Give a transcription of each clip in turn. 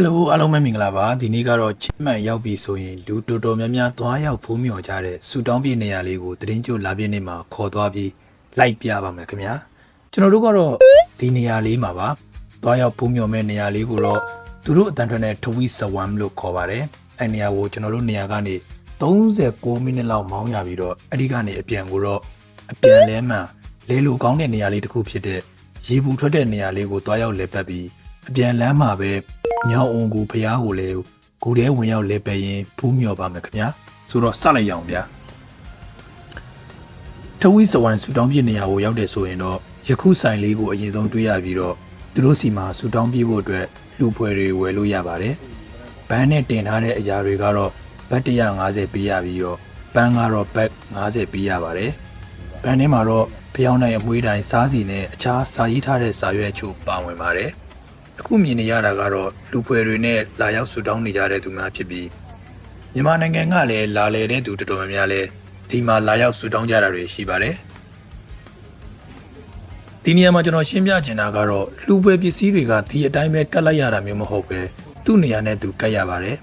ယ်လိုအားလုံးပဲမင်္ဂလာပါဒီနေ့ကတော့ချင်းမှန်ရောက်ပြီဆိုရင်လူတော်တော်များများသွားရောက်ဖုံးမြော်ကြတဲ့ဆူတောင်းပြနေရာလေးကိုသတင်းကြိုလာပြည့်နေ့မှာခေါ်သွားပြီးလိုက်ပြပါမယ်ခင်ဗျာကျွန်တော်တို့ကတော့ဒီနေရာလေးမှာပါသွားရောက်ဖုံးမြော်မဲ့နေရာလေးကိုတော့သူတို့အတန်ထွက်နဲ့ထဝီဆဝမ်လို့ခေါ်ပါတယ်အဲနေရာကိုကျွန်တော်တို့နေရာကနေ36မိနစ်လောက်မောင်းရပြီးတော့အဲ့ဒီကနေအပြန်ကိုတော့အပြန်လဲမှန်လဲလိုကောင်းတဲ့နေရာလေးတစ်ခုဖြစ်တဲ့ရေဘူးထွက်တဲ့နေရာလေးကိုသွားရောက်လဲပတ်ပြီးအပြန်လမ်းမှာပဲ ညောင်အောင်ကိုဖျားကိုလည်းကိုယ်ထဲဝင်ရောက်လဲပယ်ရင်ဖူးမြော်ပါမယ်ခင်ဗျာဆိုတော့စလိုက်ရအောင်ဗျာထဝီစဝိုင်းဆူတောင်းပြနေရာကိုရောက်တယ်ဆိုရင်တော့ယခုဆိုင်လေးကိုအရင်ဆုံးတွေးရပြီးတော့သူတို့စီမှာဆူတောင်းပြဖို့အတွက်လူဖွဲ့တွေဝယ်လို့ရပါတယ်ဘန်းနဲ့တင်ထားတဲ့အရာတွေကတော့ဘတ်150ပေးရပြီးတော့ပန်းကတော့ဘတ်50ပေးရပါတယ်ဘန်းထဲမှာတော့ဖျောင်းနိုင်အမွှေးတိုင်းစားစီနဲ့အခြားစာရေးထားတဲ့စာရွက်အချို့ပါဝင်ပါတယ်အ ခုမြင်နေရတာကတော့လူဖွယ်တွေနဲ့လာရောက်ဆူတောင်းနေကြတဲ့သူများဖြစ်ပြီးမြန်မာနိုင်ငံကလည်းလာလေတဲ့သူတော်တော်များများလည်းဒီမှာလာရောက်ဆူတောင်းကြတာတွေရှိပါတယ်ဒီနေရာမှာကျွန်တော်ရှင်းပြချင်တာကတော့လူဖွယ်ပစ္စည်းတွေကဒီအတိုင်းပဲကတ်လိုက်ရတာမျိုးမဟုတ်ပဲသူ့နေရာနဲ့သူကတ်ရပါတယ်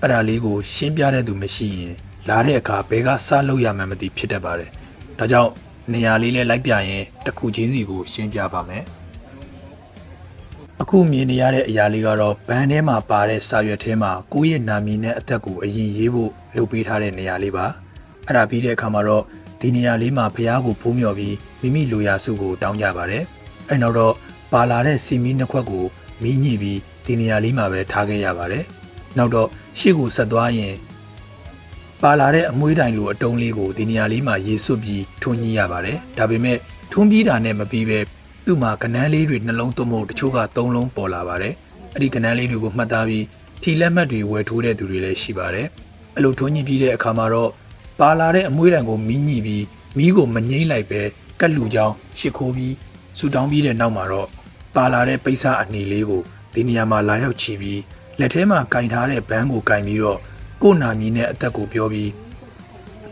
အဲ့ဒါလေးကိုရှင်းပြတဲ့သူမရှိရင်လာတဲ့အခါဘယ်ကစလုပ်ရမှန်းမသိဖြစ်တတ်ပါတယ်ဒါကြောင့်နေရာလေးလေးလိုက်ပြရင်တစ်ခုချင်းစီကိုရှင်းပြပါမယ် အခုမြင်နေရတဲ့အရာလေးကတော့ဘန်ထဲမှာပါတဲ့စာရွက်ထဲမှာကိုယ့်ရဲ့နာမည်နဲ့အသက်ကိုအရင်ရေးဖို့လုပ်ပေးထားတဲ့နေရာလေးပါအဲ့ဒါပြီးတဲ့အခါမှာတော့ဒီနေရာလေးမှာဖះကိုဖူးမြော်ပြီးမိမိလိုရာစုကိုတောင်းကြပါတယ်အဲ့နောက်တော့ပါလာတဲ့စီမီနှစ်ခွက်ကိုမီးညှိပြီးဒီနေရာလေးမှာပဲထားခဲ့ရပါတယ်နောက်တော့ရှေ့ကိုဆက်သွားရင်ပါလာတဲ့အမွှေးတိုင်လိုအတုံးလေးကိုဒီနေရာလေးမှာရေစွတ်ပြီးထွန်းညှိရပါတယ်ဒါပေမဲ့ထွန်းပြီးတာနဲ့မပြီးပဲ သူ့မှာကနန်းလေးတွေနှလုံးသွင်းဖို့တချို့ကသုံးလုံးပေါ်လာပါတယ်။အဲ့ဒီကနန်းလေးတွေကိုမှတ်သားပြီးထီလက်မှတ်တွေဝယ်ထိုးတဲ့သူတွေလည်းရှိပါတယ်။အဲ့လိုထွန်းညှိပြီးတဲ့အခါမှာတော့ပါလာတဲ့အမွှေးတံကိုမီးညှိပြီးမီးကိုမငိမ့်လိုက်ပဲကတ်လူချောင်းရှစ်ခိုးပြီးဆူတောင်းပြီးတဲ့နောက်မှာတော့ပါလာတဲ့ပိတ်စအနေလေးကိုဒီနေရာမှာလာရောက်ချီပြီးလက်ထဲမှာကင်ထားတဲ့ဘန်းကိုကင်ပြီးတော့ကို့နာမည်နဲ့အသက်ကိုပြောပြီး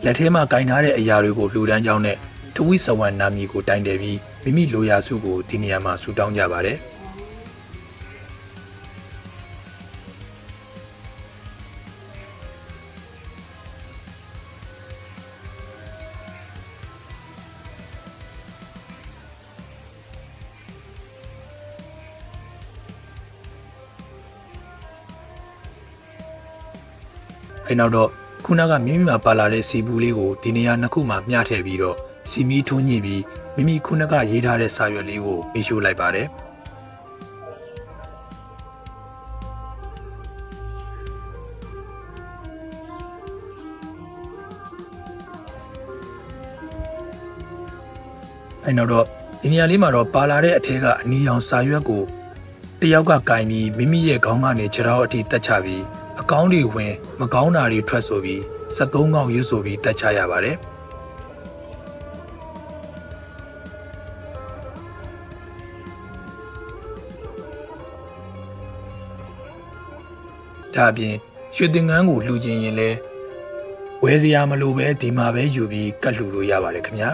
လက်ထဲမှာကင်ထားတဲ့အရာတွေကိုလှူဒန်းကြောင်းနဲ့ထဝိစဝံနာမည်ကိုတိုင်တယ်ပြီး မိမိလိုရာစုကိုဒီနေရာမှာဆူတောင်းကြပါတယ်အဲနောက်တော့ခုနကမိမိမှာပါလာတဲ့စီဘူးလေးကိုဒီနေရာနှစ်ခုမှာမျှထည့်ပြီးတော့ စီမီထွန်းညှိပြီးမိမိခုနကရေးထားတဲ့စာရွက်လေးကိုပေးရှို့လိုက်ပါတယ်အဲနောက်တော့ဒီနေရာလေးမှာတော့ပါလာတဲ့အထက်ကအနီရောင်စာရွက်ကိုတယောက်ကကင်ပြီးမိမိရဲ့ခေါင်းကနေခြေထောက်အထိတက်ချပြီးအကောင်းတွေဝင် မကောင်းတာတွေထွက်ဆိုပြီး73កောက်ရွတ်ဆိုပြီးတက်ချရပါတယ် ဒါအပြင်ရွှေတင်ငန်းကိုလှူခြင်းရင်လဲဝယ်စရာမလိုပဲဒီမှာပဲယူပြီးကတ်လှူလို့ရပါတယ်ခင်ဗျာ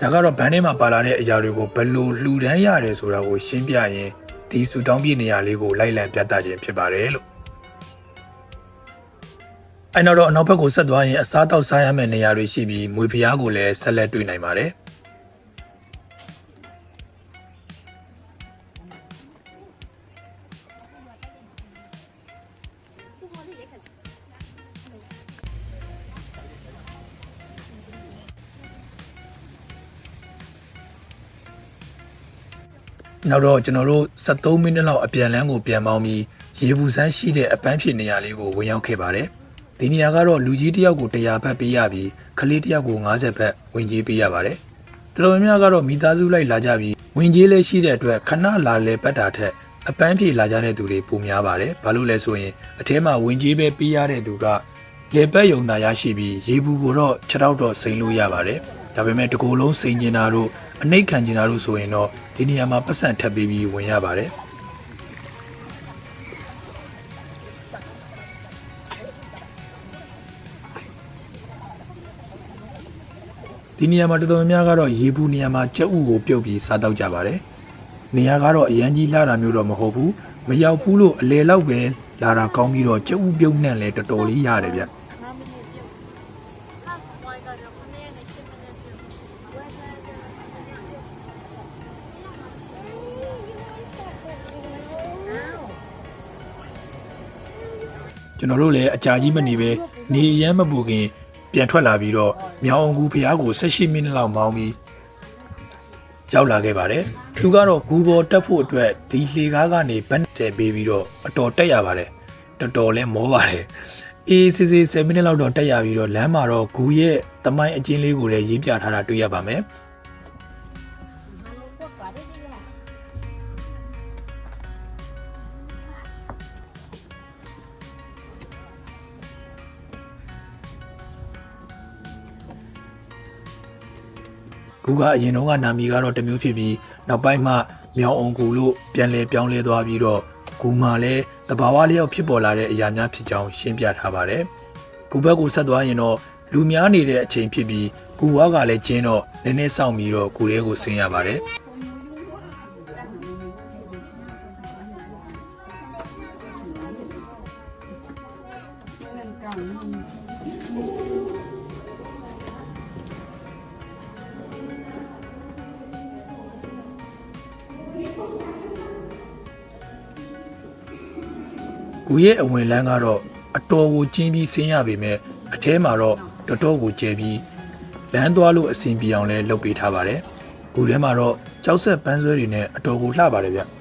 ဒါကတော့ဘန်းထဲမှာပါလာတဲ့အရာတွေကိုဘယ်လိုလှူဒန်းရတယ်ဆိုတာကိုရှင်းပြရင်ဒီဆူတောင်းပြနေရာလေးကိုလိုက်လံပြသခြင်းဖြစ်ပါတယ်လို့အဲ့နောက်တော့အနောက်ဘက်ကိုဆက်သွားရင်အစားတောက်စားရမယ့်နေရာတွေရှိပြီးမွေဖျားကိုလည်းဆက်လက်တွေ့နိုင်ပါတယ် နောက်တော့ကျွန်တော်တို့73မိနစ်လောက်အပြန်လန်းကိုပြန်ပေါင်းပြီးရေဘူးစမ်းရှိတဲ့အပန်းဖြေနေရာလေးကိုဝင်ရောက်ခဲ့ပါတယ်ဒီနေရာကတော့လူကြီးတစ်ယောက်ကို100ဘတ်ပေးရပြီးကလေးတစ်ယောက်ကို50ဘတ်ဝင်ကြေးပေးရပါတယ်တော်တော်များများကတော့မိသားစုလိုက်လာကြပြီးဝင်ကြေးလည်းရှိတဲ့အတွက်ခဏလာလဲပတ်တာထက်အပန်းဖြေလာကြတဲ့သူတွေပိုများပါတယ်ဘာလို့လဲဆိုရင်အထဲမှာဝင်ကြေးပဲပေးရတဲ့သူကလေပတ်ယုံတာရရှိပြီးရေဘူးကိုတော့6တောက်တော့စိန်လို့ရပါတယ်ဒါပေမဲ့တကူလုံးစိန်ကျင်တာတို့ အနှိတ်ခံကျင်တာတို့ဆိုရင်တော့ဒီနေရာမှာပတ်စံထပ်ပေးပြီးဝင်ရပါတယ်ဒီနေရာမှာတော်တော်များများကတော့ရေဘူးနေရာမှာကြက်ဥကိုပြုတ်ပြီးစားတောက်ကြပါတယ်နေရာကတော့အရန်ကြီးလှတာမျိုးတော့မဟုတ်ဘူးမရောက်ဘူးလို့အလေလောက်ပဲလာတာကောင်းပြီးတော့ကြက်ဥပြုံးနဲ့လည်းတော်တော်လေးရတယ်ဗျ ကျွန်တော်တို့လည်းအကြာကြီးမနေပဲနေရမ်းမပူခင် ပြန်ထွက်လာပြီးတော့မြောင်အောင်ကူဖျားကို18မိနစ်လောက်မောင်းပြီးရောက်လာခဲ့ပါတယ်သူကတော့ဂူဘော်တက်ဖို့အတွက်ဒီလေကားကနေဘတ်10ပေးပြီးတော့အတော်တက်ရပါတယ်တော်တော်လဲမောပါတယ်အေးစစ်စစ်7မိနစ်လောက်တော့တက်ရပြီးတော့လမ်းမှာတော့ဂူရဲ့တမိုင်းအကျဉ်းလေးကိုလည်းရေးပြထားတာတွေ့ရပါမယ် ကူကအရင်တုန်းကနာမည်ကတော့တစ်မျိုးဖြစ်ပြီးနောက်ပိုင်းမှမြောင်အောင်ကူလို့ပြန်လဲပြောင်းလဲသွားပြီးတော့ကူမှလည်းတဘာဝလျောက်ဖြစ်ပေါ်လာတဲ့အရာများဖြစ်ကြောင်းရှင်းပြထားပါတယ်။ကူဘက်ကိုဆက်သွားရင်တော့လူများနေတဲ့အချိန်ဖြစ်ပြီးကူဝါကလည်းကျင်းတော့နည်းနည်းစောင့်ပြီးတော့ကူရဲကိုဆင်းရပါတယ်။ ကိုရဲ့အဝင်လန်းကတော့အတော်ကိုကျင်းပြီးဆင်းရပေမဲ့အထဲမှာတော့တော်တော်ကိုကျဲပြီးလမ်းသွားလို့အဆင်ပြေအောင်လဲလုပ်ပေးထားပါတယ်။ကိုထဲမှာတော့ကြောက်ဆက်ပန်းဆွဲတွေနဲ့အတော်ကိုလှပါတယ်ဗျ။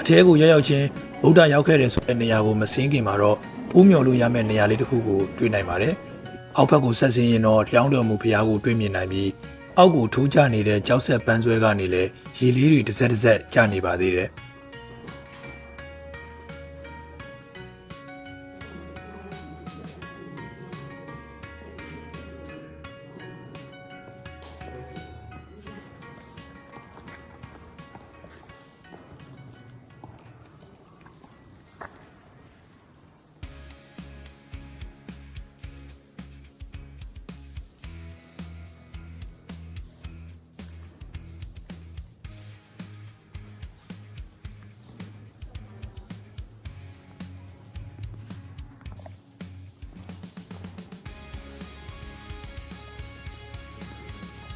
အထဲကိုရောက်ရောက်ချင်းဗုဒ္ဓရောက်ခဲ့တယ်ဆိုတဲ့နေရာကိုမစင်းခင်မှာတော့ ဖူးမြော်လို့ရမယ့်နေရာလေးတစ်ခုကိုတွေ့နိုင်ပါတယ်။အောက်ဘက်ကိုဆက်ဆင်းရင်တော့လျောင်းတော်မူဖျားကိုတွေ့မြင်နိုင်ပြီးအောက်ကိုထိုးကျနေတဲ့ကြောက်ဆက်ပန်းဆွဲကနေလည်းရေလေးတွေတစ်စက်တစ်စက်ကျနေပါသေးတယ်။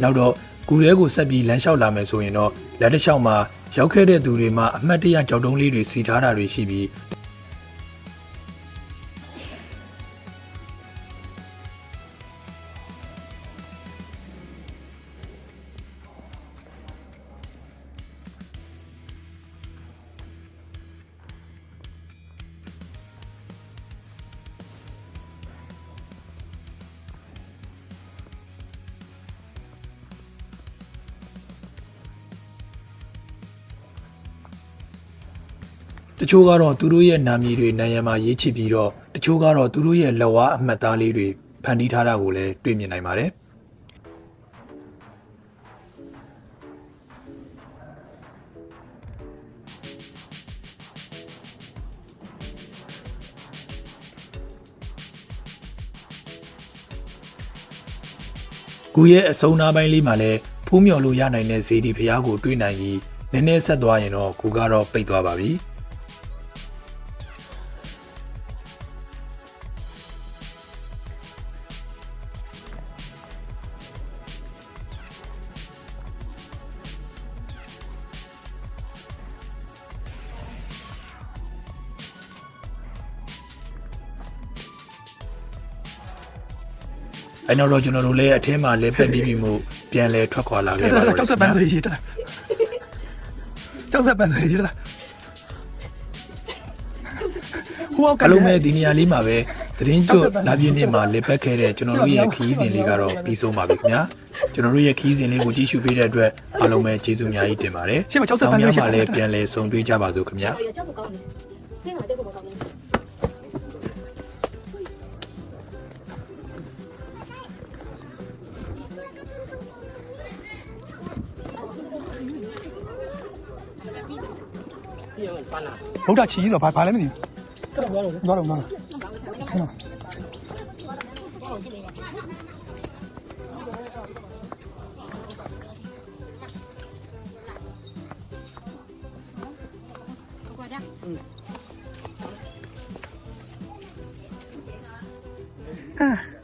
နောက်တော့ဂူရဲကိုဆက်ပြီးလမ်းလျှောက်လာမယ်ဆိုရင်တော့လက်တစ်လျှောက်မှာရောက်ခဲ့တဲ့သူတွေမှာအမှတ်တရကြောက်တုံးလေးတွေစီထားတာတွေရှိပြီး တချို့ကတော့သူတို့ရဲ့နာမည်တွေနာယံမှာရေးချပြီးတော့တချို့ကတော့သူတို့ရဲ့လက်ဝါးအမှတ်သားလေးတွေဖန်တီးထားတာကိုလည်းတွေ့မြင်နိုင်ပါတယ်။ကူရဲ့အစုံနာပိုင်းလေးမှာလည်းဖူးမြော်လို့ရနိုင်တဲ့ဇေဒီဖျားကိုတွေးနိုင်ပြီးနည်းနည်းဆက်သွားရင်တော့ကူကတော့ပိတ်သွားပါပြီ အဲနောက်တော့ကျွန်တော်တို့လည်းအထင်းမှာလဲပက်ပြီးပြီမို့ပြန်လဲထွက်ခွာလာခဲ့ပါတော့ကျောက်ဆက်ပန်းတွေရေးတက်လာကျောက်ဆက်ပန်းတွေရေးတက်လာဟိုကလုံးမဲ့ဒီနေရာလေးမှာပဲသတင်းကြွလာပြင်းနေမှာလေပတ်ခဲ့တဲ့ကျွန်တော်တို့ရဲ့ခီးစဉ်လေးကတော့ပြီးဆုံးပါပြီခင်ဗျာကျွန်တော်တို့ရဲ့ခီးစဉ်လေးကိုကြည့်ရှုပေးတဲ့အတွက်အားလုံးပဲကျေးဇူးအများကြီးတင်ပါတယ်။ရှင်းမ60ပန်းလေးရှင်းပါလေပြန်လဲဆုံတွေ့ကြပါစို့ခင်ဗျာ။ဆင်းလာကြကောကောင်းနေ 好大钱就排排啦，咩？攞嚟唔攞嚟？嗯嗯。